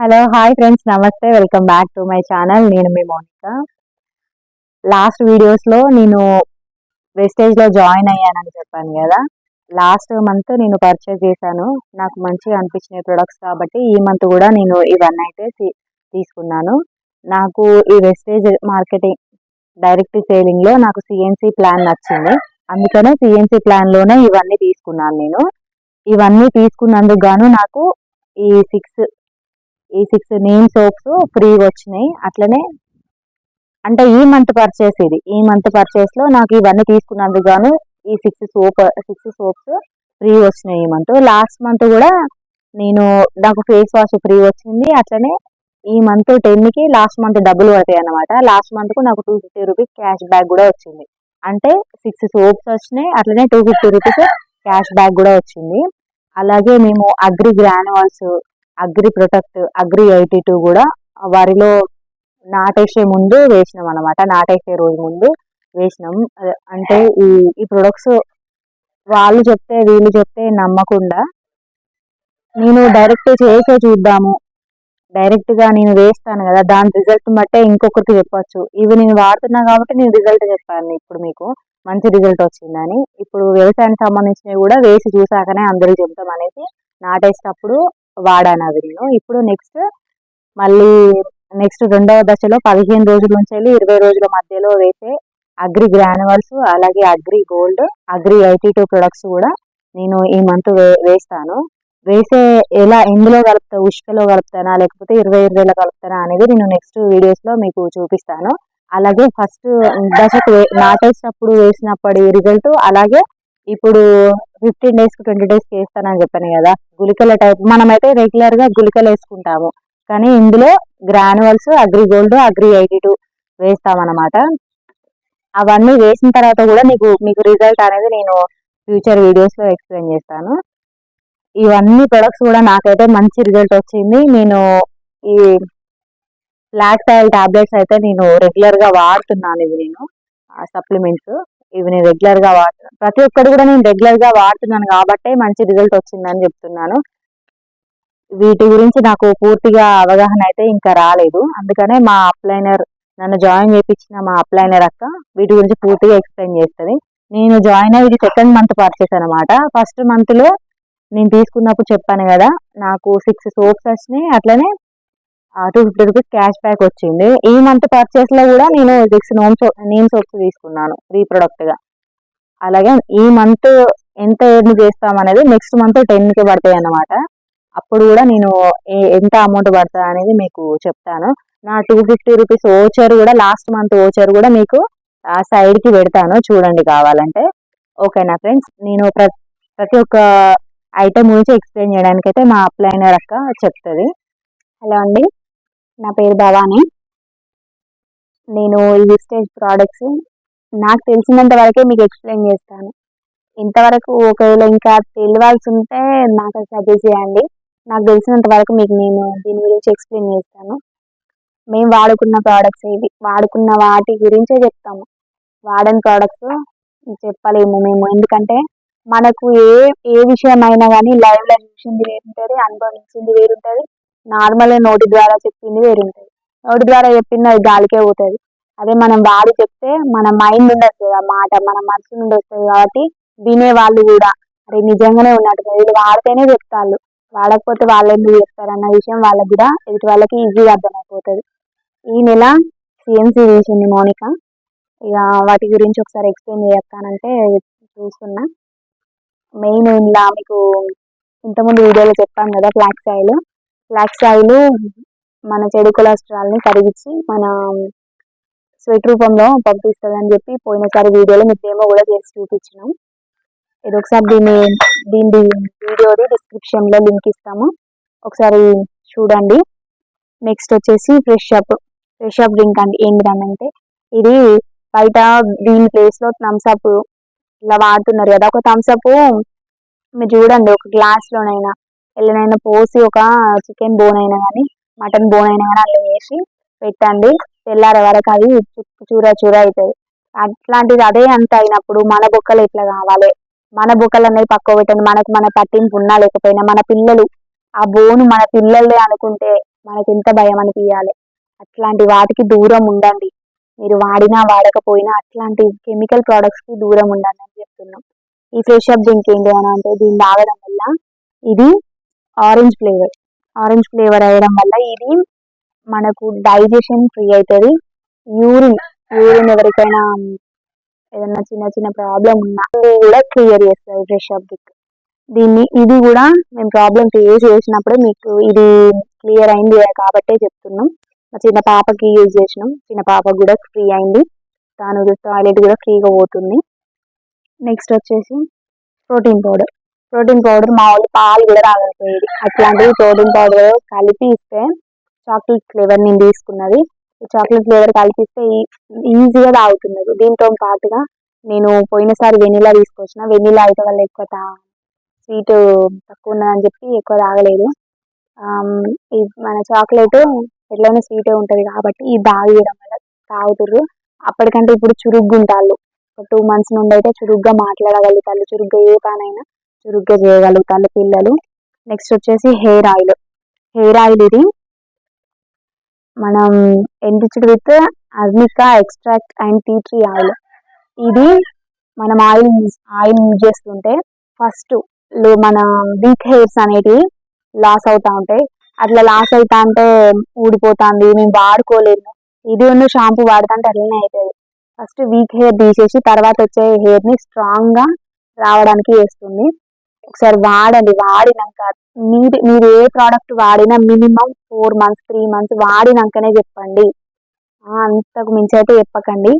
Hello hi friends నమస్తే welcome back to my channel నేను మీ మోనిక. లాస్ట్ వీడియోస్లో నేను వెస్టేజ్లో జాయిన్ అయ్యానని చెప్పాను కదా. లాస్ట్ మంత్ నేను పర్చేజ్ చేశాను. నాకు మంచిగా అనిపించిన ప్రొడక్ట్స్ కాబట్టి ఈ మంత్ కూడా నేను ఇవన్నీ అయితే తీసుకున్నాను. నాకు ఈ వెస్టేజ్ మార్కెటింగ్ డైరెక్ట్ సేలింగ్లో నాకు సిఎన్సి ప్లాన్ నచ్చింది. అందుకనే సిఎన్సి ప్లాన్లోనే ఇవన్నీ తీసుకున్నాను నేను. ఇవన్నీ తీసుకున్నందుకు గాను నాకు ఈ సిక్స్ ఈ సిక్స్ నేమ్ సోప్స్ ఫ్రీ వచ్చినాయి. అట్లనే అంటే ఈ మంత్ పర్చేస్ ఇది. ఈ మంత్ పర్చేస్లో నాకు ఇవన్నీ తీసుకున్నందుకు గాను ఈ six soap six soaps free వచ్చినాయి ఈ మంత్ లాస్ట్ మంత్ కూడా నేను నాకు ఫేస్ వాష్ ఫ్రీ వచ్చింది. అట్లనే ఈ మంత్ టెన్కి లాస్ట్ మంత్ డబ్బులు పడతాయి అన్నమాట. లాస్ట్ మంత్కు నాకు two fifty rupees cash back కూడా వచ్చింది. అంటే సిక్స్ సోప్స్ వచ్చినాయి. అట్లనే two fifty rupees cash back కూడా వచ్చింది. అలాగే మేము agri granules agri protect agri eighty two కూడా వరిలో నాటేసే ముందు వేసినాం అనమాట నాటేసే రోజు ముందు వేసినాం. అంటే ఈ ఈ ప్రొడక్ట్స్ వాళ్ళు చెప్తే వీళ్ళు చెప్తే నమ్మకుండా నేను డైరెక్ట్ చేసే చూద్దాము. డైరెక్ట్గా నేను వేస్తాను కదా దాని రిజల్ట్ బట్టే ఇంకొకరికి చెప్పొచ్చు. ఇవి నేను వాడుతున్నా కాబట్టి నేను రిజల్ట్ చెప్పాను ఇప్పుడు మీకు. మంచి రిజల్ట్ వచ్చిందని. ఇప్పుడు వ్యవసాయానికి సంబంధించినవి కూడా వేసి చూసాకనే అందరికి చెప్తాం అనేసి నాటేసేటప్పుడు వాడాను అవి నేను. ఇప్పుడు నెక్స్ట్ మళ్ళీ నెక్స్ట్ రెండవ దశలో పదిహేను రోజుల నుంచి వెళ్ళి ఇరవై రోజుల మధ్యలో వేసే అగ్రి గ్రానువల్స్ అలాగే agri gold agri eighty two products కూడా నేను ఈ మంత్ వే వేస్తాను. వేసే ఎలా ఎందులో కలుపుతా ఉష్కలో కలుపుతానా లేకపోతే ఇరవై ఇరవైలో కలుపుతానా అనేది నేను నెక్స్ట్ వీడియోస్లో మీకు చూపిస్తాను. అలాగే ఫస్ట్ దశకు నాటేసినప్పుడు వేసినప్పటి రిజల్ట్ అలాగే ఇప్పుడు ఫిఫ్టీన్ డేస్కి ట్వంటీ డేస్కి వేస్తానని చెప్పాను కదా. గుళికల టైప్ మనమైతే రెగ్యులర్గా గుళికలు వేసుకుంటాము. కానీ ఇందులో granules agri gold agri eighty two వేస్తామన్నమాట. అవన్నీ వేసిన తర్వాత కూడా నీకు మీకు రిజల్ట్ అనేది నేను ఫ్యూచర్ వీడియోస్లో ఎక్స్ప్లెయిన్ చేస్తాను. ఇవన్నీ ప్రొడక్ట్స్ కూడా నాకైతే మంచి రిజల్ట్ వచ్చింది. నేను ఈ ఫ్లాక్స్ ఆయిల్ టాబ్లెట్స్ అయితే నేను రెగ్యులర్గా వాడుతున్నాను ఇవి నేను సప్లిమెంట్స్ ఇవి నేను రెగ్యులర్గా వాడుతున్నాను ప్రతి ఒక్కటి కూడా నేను రెగ్యులర్గా వాడుతున్నాను కాబట్టే మంచి రిజల్ట్ వచ్చిందని చెప్తున్నాను. వీటి గురించి నాకు పూర్తిగా అవగాహన అయితే ఇంకా రాలేదు. అందుకనే మా అప్లైనర్ నన్ను జాయిన్ చేయించిన మా అప్లైనర్ అక్క వీటి గురించి పూర్తిగా ఎక్స్ప్లెయిన్ చేస్తుంది. నేను జాయిన్ అయ్యి ఇది సెకండ్ మంత్ పర్చేస్ అనమాట. ఫస్ట్ మంత్లో నేను తీసుకున్నప్పుడు చెప్పాను కదా నాకు సిక్స్ సోప్స్ వచ్చినాయి అట్లనే two fifty rupees cash back వచ్చింది. ఈ మంత్ పర్చేస్లో కూడా నేను సిక్స్ నోమ్ నేమ్ సోప్స్ తీసుకున్నాను ఫ్రీ గా. అలాగే ఈ మంత్ ఎంత ఎర్న్ చేస్తామనేది నెక్స్ట్ మంత్ టెన్కి పడతాయి అన్నమాట. అప్పుడు కూడా నేను ఏ- ఎంత అమౌంట్ పడతా అనేది మీకు చెప్తాను. నా టూ ఫిఫ్టీ రూపీస్ ఓచర్ కూడా లాస్ట్ మంత్ ఓచర్ కూడా మీకు ఆ సైడ్కి పెడతాను చూడండి కావాలంటే. ఓకేనా ఫ్రెండ్స్ నేను ప్ర- ప్రతి ఒక్క ఐటమ్ గురించి ఎక్స్ప్లెయిన్ చేయడానికైతే మా అప్లైనర్ అక్క చెప్తుంది. హలో అండి. నా పేరు భవాని. నేను ఈ విస్టేజ్ ప్రోడక్ట్స్ నాకు తెలిసినంత వరకే మీకు ఎక్స్ప్లెయిన్ చేస్తాను. ఇంతవరకు ఒకవేళ ఇంకా తెలియాల్సి ఉంటే నాకు సజెస్ట్ చేయండి. నాకు తెలిసినంత వరకు మీకు నేను దీని గురించి ఎక్స్ప్లెయిన్ చేస్తాను. మేము వాడుకున్న ప్రోడక్ట్స్ ఇవి. వాడుకున్న వాటి గురించే చెప్తాము. వాడని ప్రోడక్ట్స్ చెప్పలేము మేము. ఎందుకంటే మనకు ఏ ఏ విషయమైనా కానీ లైవ్లో చూసింది వేరుంటుంది అనుభవించింది వేరుంటుంది. నార్మల్ నోటి ద్వారా చెప్పింది వేరుంటుంది. నోటి ద్వారా చెప్పింది అది గాలికే పోతుంది. అదే మనం వాడి చెప్తే మన మైండ్ నుండి వస్తుంది ఆ మాట మన మనసు నుండి వస్తుంది కాబట్టి వినే వాళ్ళు కూడా. అరే నిజంగానే ఉన్నట్టు వీళ్ళు వాడితేనే చెప్తారు వాడకపోతే వాళ్ళు ఎందుకు చెప్తారు అన్న విషయం వాళ్ళకి కూడా ఎదుటి వాళ్ళకి ఈజీగా అర్థమైపోతుంది. ఈ నెల సిఎంసి తీసింది మౌనిక. ఇక వాటి గురించి ఒకసారి ఎక్స్ప్లెయిన్ చేస్తానంటే చూస్తున్నా. మెయిన్ ఇలా మీకు ఇంతకుముందు వీడియోలో చెప్పాను కదా ఫ్లాక్స్ ఆయిల్ ఫ్లాక్స్ ఆయిల్ మన చెడు కొలెస్ట్రాల్ని కరిగించి మన స్వెట్ రూపంలో పంపిస్తుంది అని చెప్పి పోయినసారి వీడియోలో మీకు డెమో కూడా చేసి చూపించినాం. ఇది ఒకసారి దీన్ని దీని వీడియోది డిస్క్రిప్షన్లో లింక్ ఇస్తాము. ఒకసారి చూడండి. నెక్స్ట్ వచ్చేసి fresh up fresh up drink అండి. ఏంటిదనంటే ఇది బయట దీని ప్లేస్లో థమ్స్అప్ థమ్స్ అప్ ఇలా వాడుతున్నారు కదా. ఒక థమ్స్అప్ మీరు చూడండి ఒక గ్లాస్లోనైనా ఎల్లనైనా పోసి ఒక చికెన్ బోన్ అయినా కానీ మటన్ బోన్ అయినా కానీ అలా వేసి పెట్టండి. తెల్లారే వరకు అది చూర చూర అవుతుంది అట్లాంటిది అదే అంత అయినప్పుడు మన బొక్కలు ఎట్లా కావాలి? మన బొక్కలు అనేది పక్క పెట్టండి. మనకు మన పట్టింపు ఉన్నా లేకపోయినా మన పిల్లలు ఆ బోను మన పిల్లలే అనుకుంటే మనకి ఎంత భయం అనిపించాలి అట్లాంటి వాటికి దూరం ఉండండి. మీరు వాడినా వాడకపోయినా అట్లాంటి కెమికల్కి దూరం ఉండండి అని చెప్తున్నాం. ఈ ఫ్రెష్ అప్ డ్రింక్ ఏంటి అని అంటే దీన్ని తాగడం వల్ల ఇది ఆరెంజ్ ఫ్లేవర్. ఆరెంజ్ ఫ్లేవర్ అయ్యడం వల్ల ఇది మనకు డైజెషన్ ఫ్రీ అవుతుంది యూరిన్ యూరిన్ ఎవరికైనా ఏదైనా చిన్న చిన్న ప్రాబ్లం ఉన్నా ఇది కూడా క్లియర్ చేస్తుంది ఫ్రెష్ అప్ డ్రింక్ దీన్ని ఇది కూడా మేము ప్రాబ్లం ఫేస్ చేసినప్పుడు మీకు ఇది క్లియర్ అయింది కాబట్టే చెప్తున్నాం. మా చిన్న పాపకి యూజ్ చేసినాం. చిన్న పాపకి కూడా ఫ్రీ అయింది. తాను టాయిలెట్ కూడా ఫ్రీగా పోతుంది. నెక్స్ట్ వచ్చేసి ప్రోటీన్ పౌడర్. ప్రోటీన్ పౌడర్ మా వాళ్ళు పాలు కూడా రాగలిపోయేది అట్లాంటివి ప్రోటీన్ పౌడర్ కలిపి ఇస్తే చాక్లెట్ ఫ్లేవర్ నేను తీసుకున్నది. చాక్లెట్ ఫ్లేవర్ కలిపిస్తే ఈజీగా తాగుతున్నది. దీంతో పాటుగా నేను పోయినసారి వెనీలా తీసుకొచ్చిన. వెనీలా అయితే వాళ్ళు ఎక్కువ తా స్వీట్ తక్కువ ఉన్నదని చెప్పి ఎక్కువ తాగలేదు. మన చాక్లెట్ ఎట్లయినా స్వీటే ఉంటుంది కాబట్టి ఇది తాగడం వల్ల తాగుతుర్రు. అప్పటికంటే ఇప్పుడు చురుగ్గా ఉంటారు ఒక టూ మంత్స్ నుండి అయితే చురుగ్గా మాట్లాడగలుగుతారు చురుగ్గా ఏ పనైనా. చురుగ్గా చేయగలుగుతారు పిల్లలు. నెక్స్ట్ వచ్చేసి హెయిర్ ఆయిల్. హెయిర్ ఆయిల్ ఇది మనం enriched with arnica extract and tea tree oil. ఇది మనం ఆయిల్ ఆయిల్ యూజ్ చేస్తుంటే ఫస్ట్ మన వీక్ హెయిర్స్ అనేటివి లాస్ అవుతా ఉంటాయి. అట్లా లాస్ అవుతా అంటే ఊడిపోతుంది మేము వాడుకోలేము. ఇది ఉన్న షాంపూ వాడుతుంటే అట్లనే అవుతుంది ఫస్ట్ వీక్ హెయిర్ తీసేసి తర్వాత వచ్చే హెయిర్ని స్ట్రాంగ్గా రావడానికి వేస్తుంది. ఒకసారి వాడండి. వాడినాక మీరు మీరు ఏ ప్రోడక్ట్ వాడినా minimum four months three months వాడినాకనే చెప్పండి. అంతకు మించి అయితే చెప్పకండి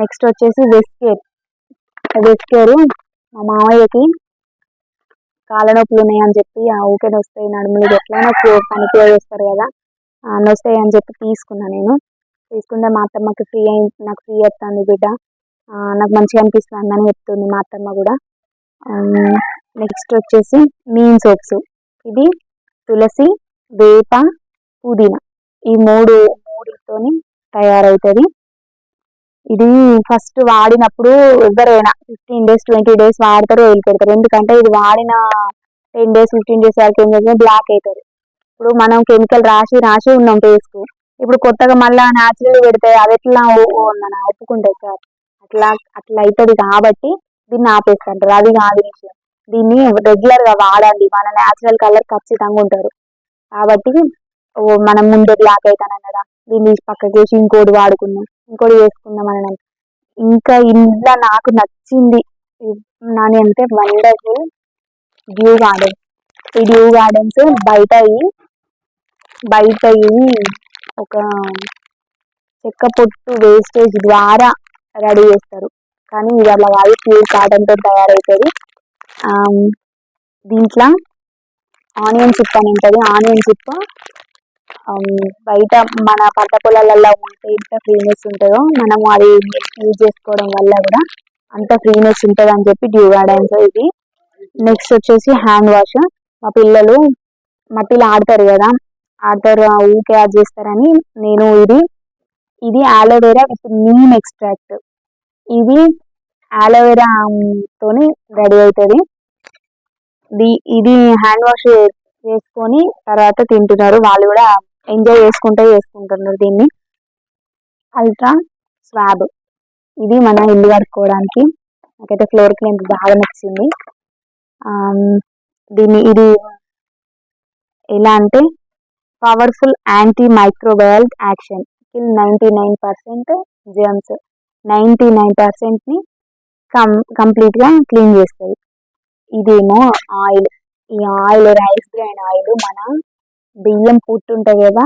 నెక్స్ట్ వచ్చేసి వెస్కేర్ వెస్కేరు మా మామయ్యకి కాళ్ళ నొప్పులు ఉన్నాయని చెప్పి ఆ ఊకే వస్తాయి నడుములు ఎట్లయినా పనికి చేస్తారు కదా. వస్తాయి అని చెప్పి తీసుకున్నా నేను. తీసుకుంటే మా అత్తమ్మకి ఫ్రీ అయి నాకు ఫ్రీ వస్తుంది బిడ్డ. నాకు మంచిగా అనిపిస్తుంది అని చెప్తుంది మా అత్తమ్మ కూడా. నెక్స్ట్ వచ్చేసి మీన్ సోప్స్. ఇది తులసి వేప పుదీనా. ఈ మూడు మూడుతోని తయారవుతుంది. ఇది ఫస్ట్ వాడినప్పుడు ఎవరైనా ఫిఫ్టీన్ డేస్ ట్వంటీ డేస్ వాడతారు వదిలిపెడతారు ఎందుకంటే ఇది వాడిన టెన్ డేస్ ఫిఫ్టీన్ డేస్ వరకు ఏం చేస్తే బ్లాక్ అవుతుంది ఇప్పుడు మనం కెమికల్ రాసి రాసి ఉన్నాం కు ఇప్పుడు కొత్తగా మళ్ళీ న్యాచురల్ పెడితే అది ఎట్లా మన ఒప్పుకుంటాయి సార్. అట్లా అట్లా అవుతుంది కాబట్టి దీన్ని ఆపేస్తుంటారు అది కాదు విషయం. దీన్ని రెగ్యులర్గా వాడండి. మన న్యాచురల్ కలర్ ఖచ్చితంగా ఉంటారు. కాబట్టి మనం ముందే బ్లాక్ అవుతాను కదా దీన్ని పక్కకి వేసి ఇంకోటి వాడుకున్నాం ఇంకోటి వేసుకుందాం అని ఇంకా ఇంట్లో నాకు నచ్చింది నాని అంటే వండర్ఫుల్ డ్యూ గార్డెన్స్. ఈ డ్యూ గార్డెన్స్ బయట బయట ఒక చెక్క పొట్టు వేస్టేజ్ ద్వారా రెడీ చేస్తారు. కానీ ఇది అలా కాదు ప్యూర్ కాటన్తో తయారవుతుంది. దీంట్లో ఆనియన్ చిప్ అని ఉంటుంది. ఆనియన్ చిప్ బయట మన పంట పొలాలలో ఉంటే ఎంత ఫ్రీనెస్ ఉంటుందో మనము అది యూజ్ చేసుకోవడం వల్ల కూడా అంత ఫ్రీనెస్ ఉంటుంది అని చెప్పి డ్యూ గార్డెన్స్ ఇది. నెక్స్ట్ వచ్చేసి హ్యాండ్ వాష్ మా పిల్లలు మట్టిలో ఆడతారు కదా ఆడతారు ఊకే యాడ్ చేస్తారని నేను ఇది ఇది aloe vera with neem extract ఇది ఆలోవేరా తోని రెడీ అవుతుంది ఇది హ్యాండ్ వాష్ చేసుకొని తర్వాత తింటున్నారు. వాళ్ళు కూడా ఎంజాయ్ చేసుకుంటే చేసుకుంటున్నారు దీన్ని. Ultra swab. ఇది మన ఇల్లు కడుక్కోవడానికి. నాకైతే ఫ్లోర్ క్లీన్ బాగా నచ్చింది. దీన్ని ఇది ఎలా అంటే powerful anti microbial action kill ninety nine percent germs ninety nine పర్సెంట్ని కం కంప్లీట్గా క్లీన్ చేస్తుంది ఇదేమో ఆయిల్. ఈ ఆయిల్ రైస్ బ్రాన్ ఆయిల్ మన బియ్యం పుట్టు ఉంటుంది కదా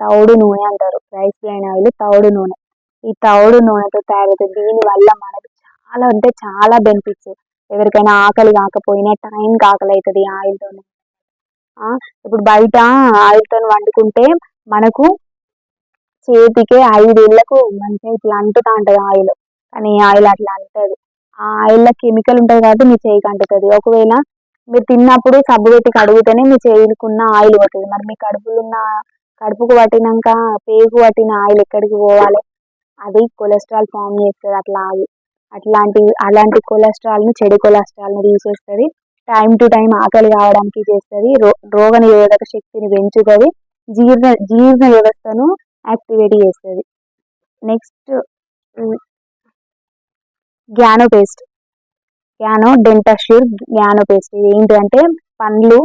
తౌడు నూనె అంటారు. రైస్ బ్రాన్ ఆయిల్ తౌడు నూనె. ఈ తౌడు నూనెతో తయారవుతుంది దీనివల్ల మనకు చాలా అంటే చాలా బెనిఫిట్స్. ఎవరికైనా ఆకలి కాకపోయినా టైంకి ఆకలి అవుతుంది ఆయిల్తో ఇప్పుడు బయట ఆయిల్తో వండుకుంటే మనకు చేతికే ఐదేళ్ళకు మంచిగా ఇట్లా అంటుతా ఉంటుంది ఆయిల్. కానీ ఆయిల్ అట్లా అంటది. ఆ ఆయిల్లో కెమికల్ ఉంటుంది కాబట్టి మీ చేయికి అంటుతుంది ఒకవేళ మీరు తిన్నప్పుడు సబ్బు పెట్టి కడుగుతేనే మీ చేయికున్న ఆయిల్ పోతుంది మరి మీ కడుపులో ఉన్న కడుపుకు పట్టినాక పేగు పట్టిన ఆయిల్ ఎక్కడికి పోవాలి? అది కొలెస్ట్రాల్ ఫామ్ చేస్తుంది అట్లా ఆగి అట్లాంటి అలాంటి కొలెస్ట్రాల్ని చెడు కొలెస్ట్రాల్ని తీసేస్తుంది. టైం టు టైం ఆకలి కావడానికి చేస్తుంది. రో రోగ నిరోధక శక్తిని పెంచుతుంది. జీర్ణ జీర్ణ వ్యవస్థను యాక్టివేట్ చేస్తుంది next Gano paste. Gano Dentasure Gano paste. ఇది ఏంటంటే పండ్లు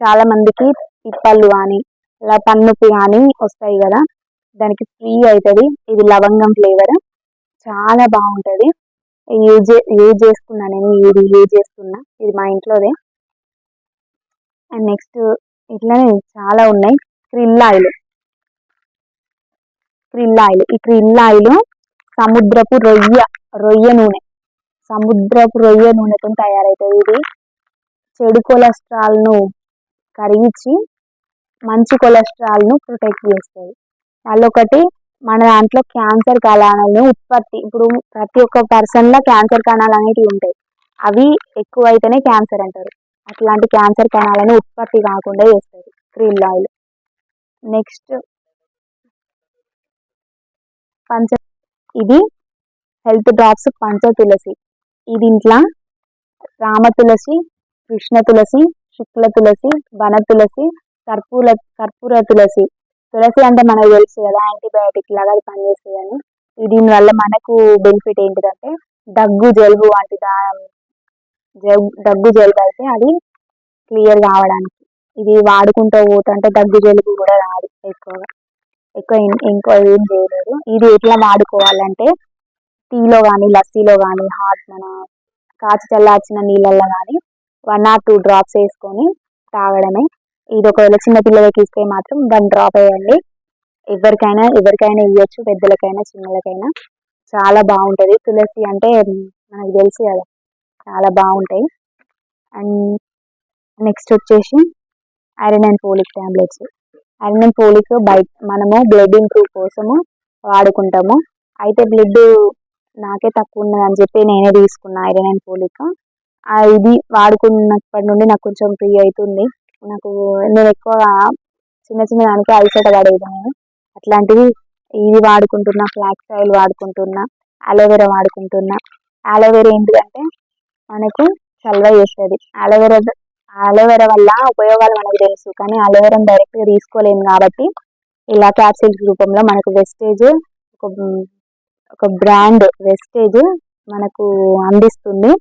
చాలా మందికి పిప్పళ్ళు కానీ ఇలా పన్నుపి కానీ వస్తాయి కదా దానికి ఫ్రీ అవుతుంది. ఇది లవంగం ఫ్లేవర్. చాలా బాగుంటుంది. యూజ్ యూజ్ చేసుకున్నా నేను ఇది యూజ్ చేస్తున్నా. ఇది మా ఇంట్లోదే. అండ్ నెక్స్ట్ ఇట్లానే చాలా ఉన్నాయి. Krill oil. క్రిల్ ఆయిల్ ఈ క్రిల్ ఆయిల్ సముద్రపు రొయ్య రొయ్య నూనె. సముద్రపు రొయ్య నూనెతో తయారవుతుంది ఇది చెడు కొలెస్ట్రాల్ను కరిగించి మంచి కొలెస్ట్రాల్ను ప్రొటెక్ట్ చేస్తుంది ఒకటి మన దాంట్లో క్యాన్సర్ కణాలను ఉత్పత్తి ఇప్పుడు ప్రతి ఒక్క పర్సన్లో క్యాన్సర్ కణాలు అనేటివి ఉంటాయి. అవి ఎక్కువ అయితేనే క్యాన్సర్ అంటారు. అట్లాంటి క్యాన్సర్ కణాలను ఉత్పత్తి కాకుండా చేస్తుంది క్రీల్ ఆయిల్ నెక్స్ట్ పంచ ఇది హెల్త్ డ్రాప్స్ పంచ తులసి. ఇది ఇంట్లో రామ తులసి కృష్ణ తులసి శుక్ల తులసి వన తులసి కర్పూర కర్పూర తులసి. తులసి అంటే మనకు తెలుసు కదా యాంటీబయాటిక్ లాగా అది పనిచేస్తుంది అని. దీనివల్ల మనకు బెనిఫిట్ ఏంటిదంటే దగ్గు జలుబు వంటి దగ్గు జలుబు అయితే అది క్లియర్ కావడానికి. ఇది వాడుకుంటూ పోతుంటే దగ్గు జలుబు కూడా రాదు ఎక్కువగా. ఎక్కువ ఇంకో ఏం చేయలేదు ఇది ఎట్లా వాడుకోవాలంటే టీలో కానీ లస్సీలో కానీ హాట్ మన కాచి చల్లార్చిన నీళ్ళల్లో కానీ వన్ ఆర్ టూ డ్రాప్స్ వేసుకొని తాగడమే. ఇది ఒకవేళ చిన్న పిల్లలకి ఇస్తే మాత్రం వన్ డ్రాప్ వేయండి. ఎవరికైనా ఎవరికైనా ఇవ్వచ్చు పెద్దలకైనా చిన్నలకైనా. చాలా బాగుంటుంది. తులసి అంటే మనకు తెలుసు కదా చాలా బాగుంటాయి. అండ్ నెక్స్ట్ వచ్చేసి iron and folic tablets iron and folic బయట మనము బ్లడ్ ఇంప్రూవ్ కోసము వాడుకుంటాము. అయితే బ్లడ్ నాకే తక్కువ ఉన్నది అని చెప్పి నేనే తీసుకున్నా ఐరన్ అండ్ పోలిక్. ఇది వాడుకున్నప్పటి నుండి నాకు కొంచెం ఫ్రీ అవుతుంది నాకు నేను ఎక్కువ చిన్న చిన్న దానికి అలసట పడేది అట్లాంటివి ఇది వాడుకుంటున్నా ఫ్లాక్స్ ఆయిల్ వాడుకుంటున్నా అలోవెరా వాడుకుంటున్నా. అలోవెరా ఏంటిదంటే మనకు చల్వ చేస్తుంది. అలోవెరా అలోవెరా వల్ల ఉపయోగాలు మనకు తెలుసు కానీ అలోవెరాని డైరెక్ట్గా తీసుకోలేము కాబట్టి ఇలా క్యాప్సిల్స్ రూపంలో మనకు వెస్టేజ్ ఒక ఒక బ్రాండ్ వెస్టేజ్ మనకు అందిస్తుంది.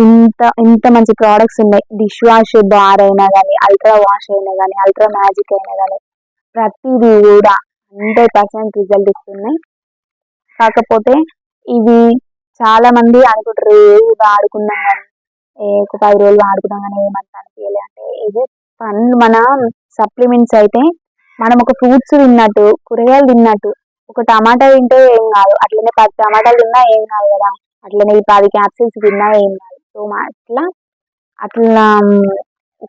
ఇంత ఇంత మంచి ప్రోడక్ట్స్ ఉన్నాయి. డిష్ వాష్ బార్ అయినా కానీ అల్ట్రా వాష్ అయినా కానీ అల్ట్రా మ్యాజిక్ అయినా కానీ ప్రతిదీ కూడా హండ్రెడ్ పర్సెంట్ రిజల్ట్ ఇస్తున్నాయి. కాకపోతే ఇవి చాలా మంది అనుకుంటారు ఏది వాడుకున్నాం కానీ ఒక పది రోజులు వాడుకున్నాం కానీ ఏమంత అనిపించలే అంటే ఇది పండ్లు మన సప్లిమెంట్స్ అయితే మనం ఒక ఫ్రూట్స్ తిన్నట్టు కూరగాయలు తిన్నట్టు ఒక టమాటా తింటే ఏం కాదు. అట్లనే పది టమాటాలు తిన్నా ఏం కాదు కదా. అట్లనే ఈ పది క్యాప్సిల్స్ తిన్నా ఏం కాదు. సో అట్లా అట్లా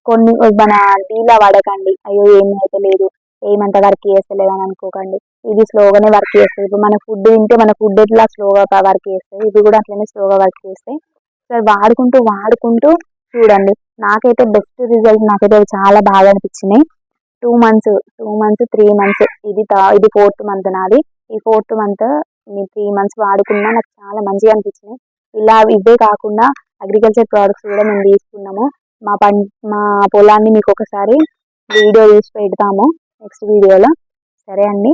కొన్ని మన డీలా పడకండి అయ్యో ఏమైతే లేదు. ఏమంత వర్క్ చేస్తలేదు అని అనుకోకండి. ఇది స్లోగానే వర్క్ చేస్తుంది. ఇప్పుడు మన ఫుడ్ తింటే మన ఫుడ్ ఎట్లా స్లోగా వర్క్ చేస్తుంది? ఇది కూడా అట్లనే స్లోగా వర్క్ చేస్తాయి ఒకసారి వాడుకుంటూ వాడుకుంటూ చూడండి. నాకైతే బెస్ట్ రిజల్ట్ నాకైతే చాలా బాగా అనిపించినాయి two months two months three months ఇది ఇది ఫోర్త్ మంత్ నాది. ఈ ఫోర్త్ మంత్ త్రీ మంత్స్ వాడుకున్నా నాకు చాలా మంచిగా అనిపించినాయి ఇలా ఇవే కాకుండా అగ్రికల్చర్ ప్రోడక్ట్స్ కూడా మేము తీసుకున్నాము. మా పం మా పొలాన్ని మీకు ఒకసారి వీడియో తీసి పెడతాము. నెక్స్ట్ వీడియోలో. సరే అండి.